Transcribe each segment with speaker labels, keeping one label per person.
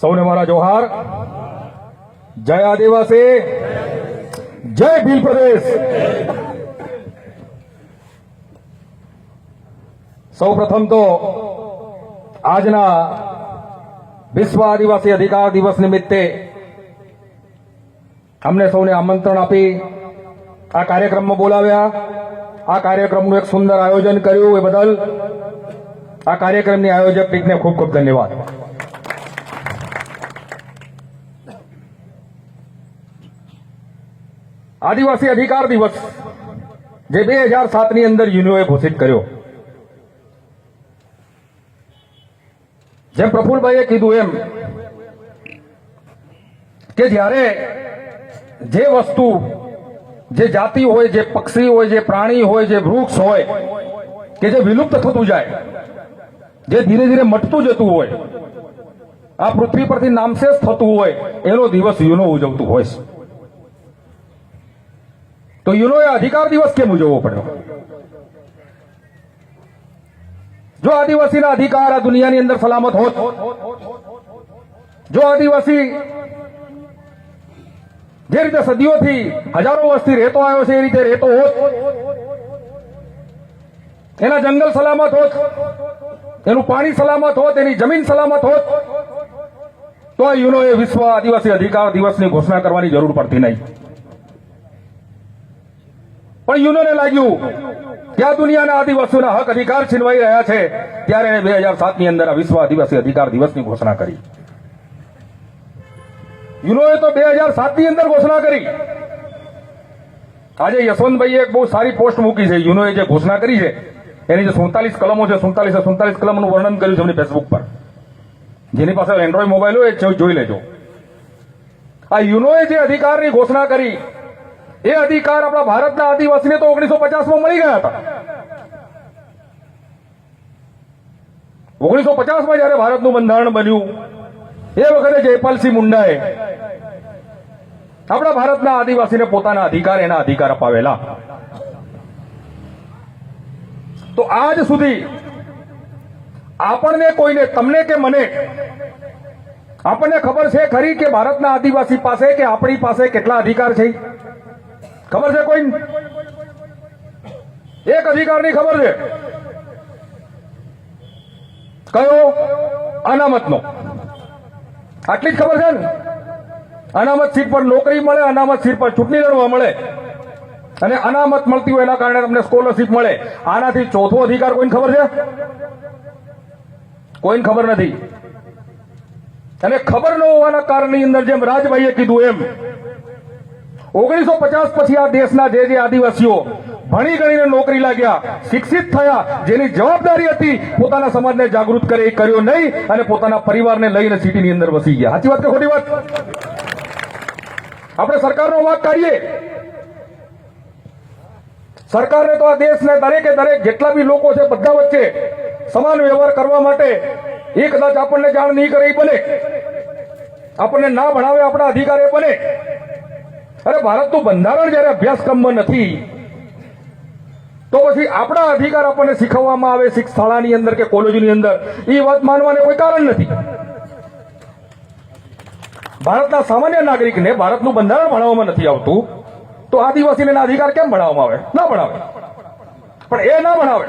Speaker 1: સૌને મારા જોહાર. જય આદિવાસી. જય ભીલ પ્રદેશ. સૌ પ્રથમ તો આજના વિશ્વ આદિવાસી અધિકાર દિવસ નિમિત્તે અમને સૌને આમંત્રણ આપી આ કાર્યક્રમમાં બોલાવ્યા. આ કાર્યક્રમનું એક સુંદર આયોજન કર્યું એ બદલ આ કાર્યક્રમની આયોજક ટીમને ખૂબ ખૂબ ધન્યવાદ. આદિવાસી અધિકાર દિવસ જે બે હજાર સાતની અંદર યુનિઓએ ઘોષિત કર્યો. જેમ પ્રફુલભાઈએ કીધું એમ કે જ્યારે જે વસ્તુ, જે જાતિ હોય, જે પક્ષી હોય, જે પ્રાણી હોય, જે વૃક્ષ હોય, કે જે વિલુપ્ત થતું જાય, જે ધીરે ધીરે મટતું જતું હોય, આ પૃથ્વી પરથી નામશેષ થતું હોય, એનો દિવસ યુનો ઉજવતું હોય છે. તો યુનોએ અધિકાર દિવસ કેમ ઉજવવો પડ્યો જો આદિવાસીના અધિકાર આ દુનિયાની અંદર સલામત હોત જો આદિવાસી જે રીતે સદીઓથી હજારો વર્ષથી રહેતો આવ્યો છે એ રીતે રહેતો હોત એના જંગલ સલામત હોત એનું પાણી સલામત હોત એની જમીન સલામત હોત તો આ યુનોએ વિશ્વ આદિવાસી અધિકાર દિવસની ઘોષણા કરવાની જરૂર પડતી નહીં પણ યુનોને લાગ્યું કે દુનિયાના આદિવાસીઓના હક અધિકાર છીનવાઈ રહ્યા છે, ત્યારે એણે બે હજાર સાતની અંદર વિશ્વ આદિવાસી અધિકાર દિવસની ઘોષણા કરી. યુનોએ તો બે હજાર સાતની અંદર ઘોષણા કરી. આજે યશવંતભાઈએ એક બહુ સારી પોસ્ટ મૂકી છે. યુનોએ જે ઘોષણા કરી છે, એની જે સુડતાલીસ કલમો છે, સુડતાલીસ સુડતાલીસ કલમનું વર્ણન કર્યું છે એમની ફેસબુક પર. જેની પાસે એન્ડ્રોઈડ મોબાઈલ હોય જોઈ લેજો. આ યુનોએ જે અધિકારની ઘોષણા કરી એ અધિકાર આપણા ભારતના આદિવાસીને તો ઓગણીસો પચાસમાં મળી ગયા હતા. ઓગણીસો પચાસમાં જયારે ભારતનું બંધારણ બન્યું, એ વખતે જયપાલસિંહ મુંડાએ આપણા ભારતના આદિવાસીને પોતાના અધિકાર, એના અધિકાર અપાવેલા. તો આજ સુધી આપણને કોઈને, તમને કે મને, આપણને ખબર છે ખરી કે ભારતના આદિવાસી પાસે કે આપણી પાસે કેટલા અધિકાર છે? ખબર છે કોઈ એક અધિકારની ખબર છે. કયો? અનામતનો. આટલી જ ખબર છે ને? અનામત સીટ પર નોકરી મળે, અનામત સીટ પર ચૂંટણી લડવા મળે. અને અનામત મળતી હોય એના કારણે તમને સ્કોલરશીપ મળે. આનાથી ચોથો અધિકાર કોઈને ખબર છે? કોઈને ખબર નથી. અને ખબર ન હોવાના કારણની અંદર જેમ રાજભાઈએ કીધું એમ ઓગણીસો પચાસ પછી આ દેશના જે જે આદિવાસીઓ ભણી ગણીને નોકરી લાગ્યા, શિક્ષિત થયા, જેની જવાબદારી હતી, પોતાના સમાજને જાગૃત કરે, એ કર્યો નહીં અને પોતાના પરિવારને લઈને સિટીની અંદર વસી ગયા. સાચી વાત કે ખોટી વાત? આપણે સરકારનો વાત કાઢીએ. સરકારને તો આ દેશને દરેકે દરેક જેટલા બી લોકો છે, બધા વચ્ચે સમાન વ્યવહાર કરવા માટે એ કદાચ આપણને જાણ નહીં કરે એ બને. આપણને ના ભણાવે આપણા અધિકાર એ બને. અરે ભારતનું બંધારણ જયારે અભ્યાસક્રમમાં નથી, તો પછી આપણા અધિકાર આપણને શીખવવામાં આવે શાળાની અંદર કે કોલેજની અંદર. એ વાત માનવાને કોઈ કારણ નથી. ભારતના સામાન્ય નાગરિકને ભારતનું બંધારણ ભણાવવામાં નથી આવતું, તો આદિવાસીને અધિકાર કેમ ભણાવવામાં આવે? ના ભણાવે. પણ એ ના ભણાવે.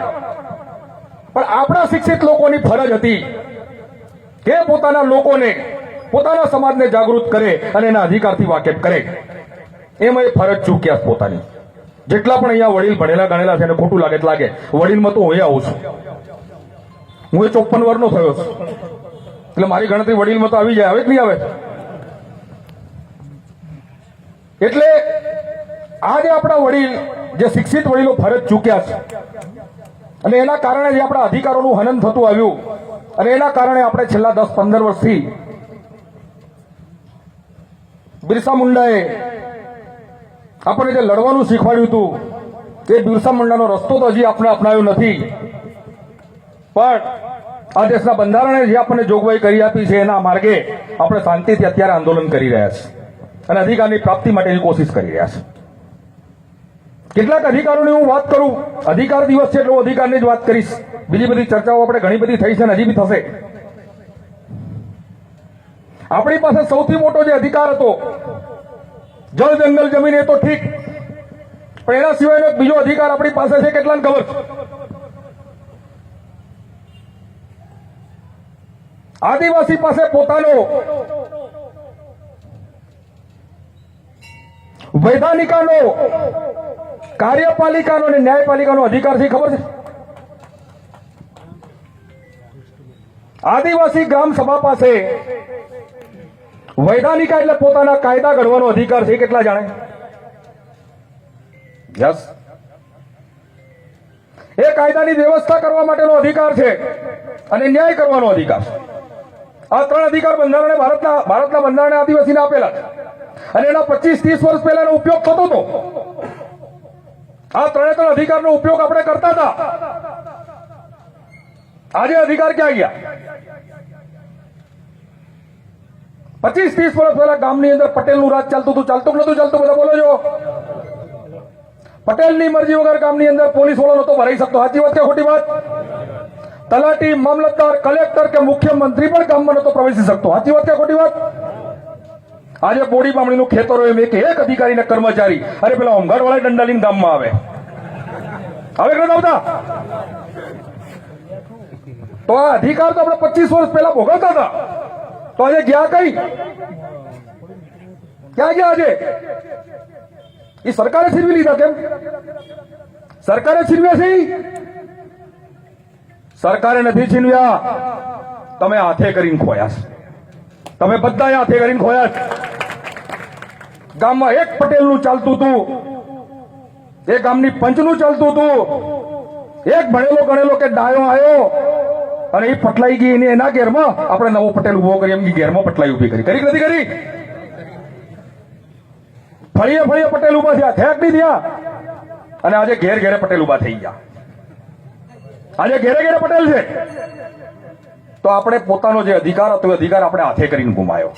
Speaker 1: પણ આપણા શિક્ષિત લોકોની ફરજ હતી કે પોતાના લોકોને, પોતાના સમાજને જાગૃત કરે અને એના અધિકારથી વાકેફ કરે. એમાં એ ફરજ ચૂક્યા છે પોતાની. જેટલા પણ અહીંયા વડીલ ભણેલા ગણેલા છે એને ખોટું લાગે લાગે. વડીલમાં તો હું આવું છું. હું એ ચોપન વર્ષનો થયો છું. એટલે મારી ગણતરી વડીલમાં તો આવી જાય, આવે જ નહીં આવે? એટલે આજે આપણા વડીલ, જે શિક્ષિત વડીલો ફરજ ચૂક્યા છે, અને એના કારણે જે આપણા અધિકારોનું હનન થતું આવ્યું, અને એના કારણે આપણે છેલ્લા દસ પંદર વર્ષથી બિરસા મુંડાએ આપણને જે લડવાનું શીખવાડ્યું હતું, એ બિરસા મુંડાનો રસ્તો તો હજી આપણે અપનાવ્યો નથી. પણ આ દેશના બંધારણે જે આપણને જોગવાઈ કરી આપી છે એના માર્ગે આપણે શાંતિથી અત્યારે આંદોલન કરી રહ્યા છીએ અને અધિકારની પ્રાપ્તિ માટેની કોશિશ કરી રહ્યા છે કેટલાક અધિકારોની હું વાત કરું, અધિકાર દિવસ છે એટલે હું અધિકારની જ વાત કરીશ. બીજી બધી ચર્ચાઓ આપણે ઘણી બધી થઈ છે અને હજી બી થશે. આપણી પાસે સૌથી મોટો જે અધિકાર હતો જળ જંગલ જમીન એ તો ઠીક. પણ એના સિવાયનો બીજો અધિકાર આપણી પાસે છે કેટલાને ખબર આદિવાસી પાસે પોતાનો વૈધાનિકાનો, કાર્યપાલિકાનો અને ન્યાયપાલિકાનો અધિકાર છે, ખબર છે? આદિવાસી ગ્રામ સભા પાસે વૈધાનિકા એટલે પોતાના કાયદા ઘડવાનો અધિકાર છે કેટલા જાણે? યસ એ કાયદાની વ્યવસ્થા કરવા માટેનો અધિકાર છે અને ન્યાય કરવાનો અધિકાર છે. આ ત્રણ અધિકાર બંધારણે ભારતના ભારતના બંધારણે આદિવાસીને આપેલા છે. અને એના પચીસ ત્રીસ વર્ષ પહેલાનો ઉપયોગ થતો હતો. આ ત્રણે ત્રણ અધિકારનો ઉપયોગ આપણે કરતા હતા. આજે અધિકાર ક્યાં ગયા? પચીસ ત્રીસ વર્ષ પહેલા ગામની અંદર પટેલનું રાજ ચાલતું હતું, ચાલતું નતું ચાલતું બધા બોલો છો. પટેલની મરજી વગર ગામની અંદર પોલીસ વાળો નતો ભરાઈ શકતો. સાચી વાત કે ખોટી વાત? તલાટી મામલતદાર, કલેક્ટર કે મુખ્યમંત્રી પણ ગામમાં નતો પ્રવેશી શકતો. સાચી વાત કે ખોટી વાત? આજે બોડી બામણીનું ખેતરો એમ એક એક અધિકારી ને કર્મચારી. અરે પેલા હોમગાર્ડ વાળા દંડા લઈને ગામમાં આવે. હવે કદાચ આવતા? તો આ અધિકાર તો આપણે પચીસ વર્ષ પહેલા ભોગવતા હતા. તો આજે ગયા કઈ? ક્યાં ગયા આજે? એ સરકારે છીનવી લીધા કેમ? સરકારે છીનવ્યા છે સરકારે નથી છીનવ્યા. તમે હાથે કરીને ખોયા તમે બધા હાથે કરીને ખોયા ગામમાં એક પટેલનું ચાલતું હતું. એ ગામની પંચનું ચાલતું હતું. એક ભણેલો ગણેલો કે ડાયો આવ્યો અને એ પટલાઈ ગઈ એની એના ઘેરમાં આપણે નવો પટેલ ઊભો કરી એમ ઘેરમાં પટલાઈ ઊભી કરી. કરી નથી કરી? ફળીએ ફળીએ પટેલ ઊભા થયા. થયા નહીં થયા? અને આજે ઘેર ઘેરે પટેલ ઊભા થઈ ગયા. આજે ઘેરે ઘેરે પટેલ છે. તો આપણે પોતાનો જે અધિકાર હતો એ અધિકાર આપણે હાથે કરીને ગુમાયો.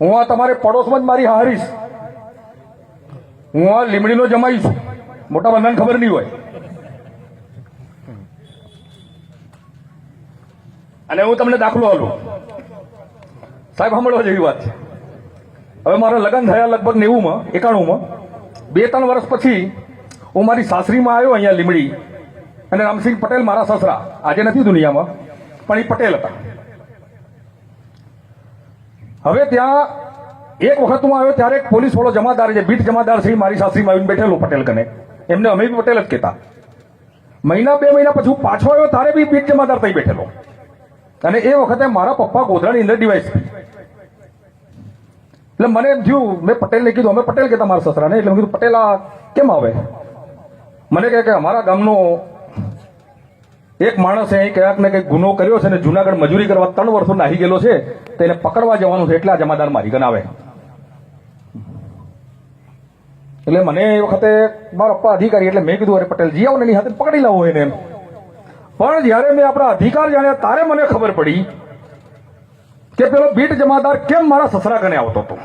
Speaker 1: હું આ તમારે પડોશમાં જ મારી હારીશ. હું આ લીમડીનો જમાઈ છું મોટા બંધન ખબર નહીં હોય. અને હું તમને દાખલો આલું સાહેબ, સાંભળવા જેવી વાત છે. હવે મારા લગ્ન થયા લગભગ નેવુંમાં, એકાણુંમાં. બે ત્રણ વર્ષ પછી હું મારી સાસરીમાં આવ્યો અહીંયા લીમડી. અને રામસિંહ પટેલ મારા સસરા. આજે નથી દુનિયામાં, પણ એ પટેલ હતા. હવે ત્યાં એક વખત હું આવ્યો ત્યારે એક પોલીસ વાળો જમાદાર છે બીટ જમાદાર એ મારી સાસરીમાં આવીને બેઠેલો પટેલ કને. એમને અમે બી પટેલ જ કહેતા. મહિના, બે મહિના પછી હું પાછો આવ્યો ત્યારે બી બીટ જમાદાર થઈ બેઠેલો. અને એ વખતે મારા પપ્પા ગોધરાની અંદર ડિવાઇસ એટલે મને એમ થયું, મેં પટેલને કીધું, અમે પટેલ કહેતા મારા સસરાને? એટલે કીધું, પટેલ, આ કેમ આવે? મને કહે કે, અમારા ગામનો એક માણસે અહીં ક્યાંક ને કંઈક ગુનો કર્યો છે ને જુનાગઢ મજૂરી કરવા ત્રણ વર્ષો નાહી ગયેલો છે, તો એને પકડવા જવાનું છે, એટલે આ જમાદાર મારી કન આવે. એટલે મને એ વખતે મારા પપ્પા અધિકારી, એટલે મેં કીધું, અરે પટેલ જી આવો ને એની હાથે પકડી લાવો એને એમ. પણ જ્યારે મેં આપણા અધિકાર જાણ્યા તારે મને ખબર પડી કે પેલો બીટ જમાદાર કેમ મારા સસરા કને આવતો હતો.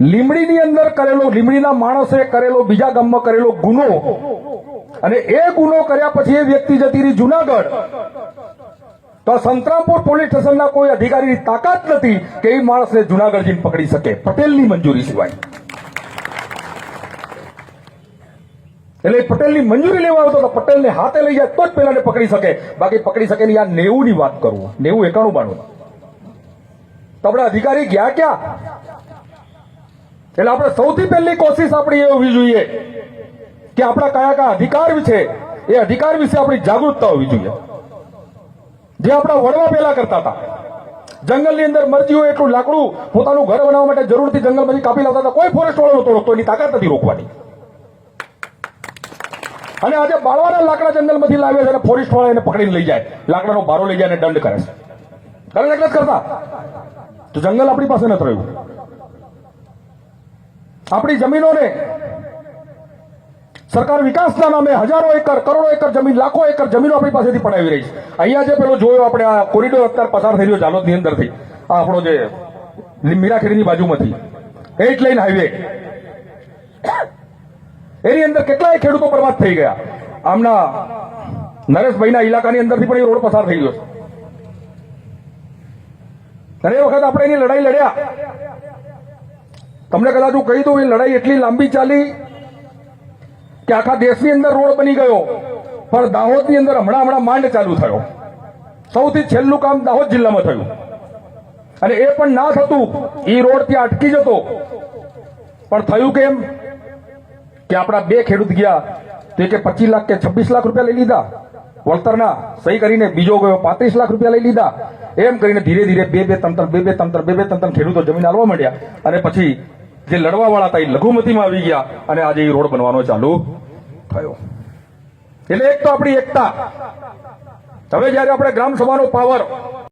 Speaker 1: લીમડીની અંદર કરેલો, લીમડીના માણસે કરેલો, બીજા ગામમાં કરેલો ગુનો અને એ ગુનો કર્યા પછી એ વ્યક્તિ જતી રહી જુનાગઢ. તો સંતરામપુર પોલીસ સ્ટેશનના કોઈ અધિકારીની તાકાત નથી કે એ માણસને જુનાગઢ જઈને પકડી શકે. પટેલની મંજૂરી સિવાય. એટલે પટેલની મંજૂરી લેવા આવતો તો પટેલને હાથે લઈ જાય તો જ પેલાને પકડી શકે. બાકી પકડી શકે નહીં, આ નેવું ની વાત કરું નેવું એકાણું બાણું. આપણા અધિકારી ગયા ક્યાં? એટલે આપણે સૌથી પહેલી કોશિશ આપણી એ હોવી જોઈએ કે આપણા કયા કયા અધિકાર છે એ અધિકાર વિશે આપણી જાગૃતતા હોવી જોઈએ. જે આપણા વડવા પહેલા કરતા હતા. જંગલની અંદર મરજી હોય એટલું લાકડું પોતાનું ઘર બનાવવા માટે જરૂરથી જંગલમાંથી કાપી લાવતા હતા. કોઈ ફોરેસ્ટ વાળો નતો રોકતો, એની તાકાત નથી રોકવાની. અને આજે બાળવાના લાકડા જંગલમાંથી લાવે છે અને ફોરેસ્ટ વાળા એને પકડીને લઈ જાય. લાકડાનો ભારો લઈ જાય અને દંડ કરે છે. કરે છે કરતા? તો જંગલ આપણી પાસે નથી રહ્યું. આપણી જમીનોને સરકાર વિકાસના નામે હજારો એકર, કરોડો એકર જમીન, લાખો એકર જમીનો આપણી પાસેથી પડાવી રહી છે. અહીંયા જે પેલો જોયો આપણે, આ કોરિડોર અત્યારે પસાર થઈ રહ્યો જાલોદની અંદરથી. આ આપણો જે મીરાખેડીની બાજુમાંથી. એટ લાઈન હાઈવે એની અંદર કેટલાય ખેડૂતો બરબાદ થઈ ગયા. આમના નરેશભાઈના ઇલાકાની અંદરથી પણ એ રોડ પસાર થઈ ગયો એ વખત આપણે એની લડાઈ લડ્યા. તમને કદાચ હું કહી દઉં, એ લડાઈ એટલી લાંબી ચાલી કે આખા દેશની અંદર રોડ બની ગયો. પણ દાહોદની અંદર હમણાં હમણાં માંડ ચાલુ થયો. સૌથી છેલ્લું કામ દાહોદ જિલ્લામાં થયું. અને એ પણ ના થતું. એ રોડ ત્યાં અટકી જતો. પણ થયું કેમ? કે આપણા બે ખેડૂત ગયા, તે કે પચીસ લાખ કે છવ્વીસ લાખ રૂપિયા લઈ લીધા. વળતરના સહી કરીને બીજો ગયો, પાંત્રીસ લાખ રૂપિયા લઈ લીધા. એમ કરીને ધીરે ધીરે બે બે તંત્ર બે બે તંત્ર બે બે તંત્ર ખેડૂતો જમીન આલવા માંડ્યા. અને પછી જે લડવા વાળા હતા એ લઘુમતીમાં આવી ગયા અને આજે એ રોડ બનવાનો ચાલુ થયો. એટલે એક તો આપણી એકતા. હવે જયારે આપણે ગ્રામ સભાનો પાવર